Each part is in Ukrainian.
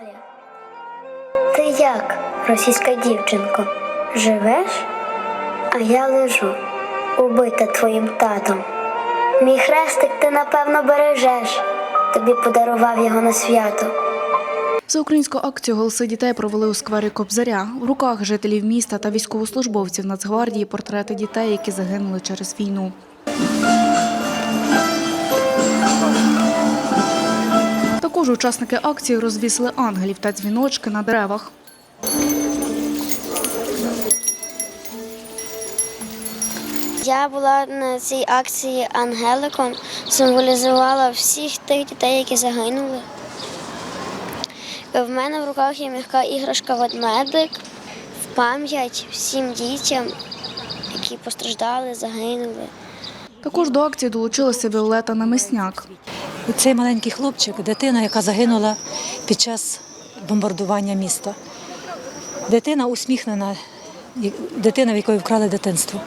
Галя, ти як, російська дівчинко, живеш? А я лежу, убита твоїм татом. Мій хрестик ти напевно бережеш. Тобі подарував його на свято. Всеукраїнську акцію «Голоси дітей» провели у сквері Кобзаря. В руках жителів міста та військовослужбовців Нацгвардії портрети дітей, які загинули через війну. Також учасники акції розвісили ангелів та дзвіночки на деревах. Я була на цій акції Ангеликом, символізувала всіх тих дітей, які загинули. В мене в руках є м'яка іграшка ведмедик в пам'ять всім дітям, які постраждали, загинули. Також до акції долучилася Віолета Намисняк. Цей маленький хлопчик, дитина, яка загинула під час бомбардування міста. Дитина усміхнена, дитина, в якої вкрали дитинство,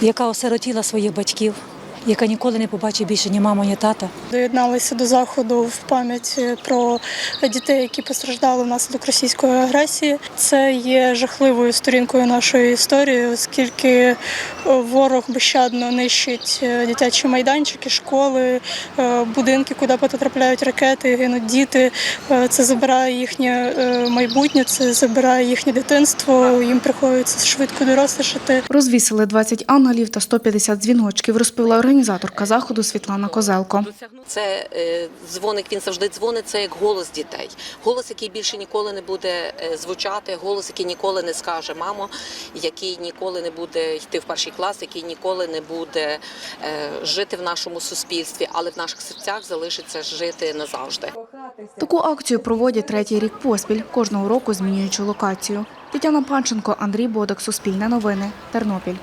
яка осиротіла своїх батьків, яка ніколи не побачить більше ні маму, ні тата. Доєдналися до заходу в пам'ять е, про дітей, які постраждали внаслідок російської агресії. Це є жахливою сторінкою нашої історії, оскільки е, ворог безщадно нищить е, дитячі майданчики, школи, будинки, куди потрапляють ракети, гинуть діти. Це забирає їхнє майбутнє, це забирає їхнє дитинство. Їм приходиться швидко дорослішати. Розвісили 20 ангелів та 150 дзвіночків, розповіла організаторка заходу Світлана Козелко. Це е, дзвоник, він завжди дзвонить, це як голос дітей. Голос, який більше ніколи не буде е, звучати, голос, який ніколи не скаже мамо, який ніколи не буде йти в перший клас, який ніколи не буде е, жити в нашому суспільстві, але в наших серцях залишиться жити назавжди. Таку акцію проводять третій рік поспіль, кожного року змінюючи локацію. Тетяна Панченко, Андрій Бодак, Суспільне новини, Тернопіль.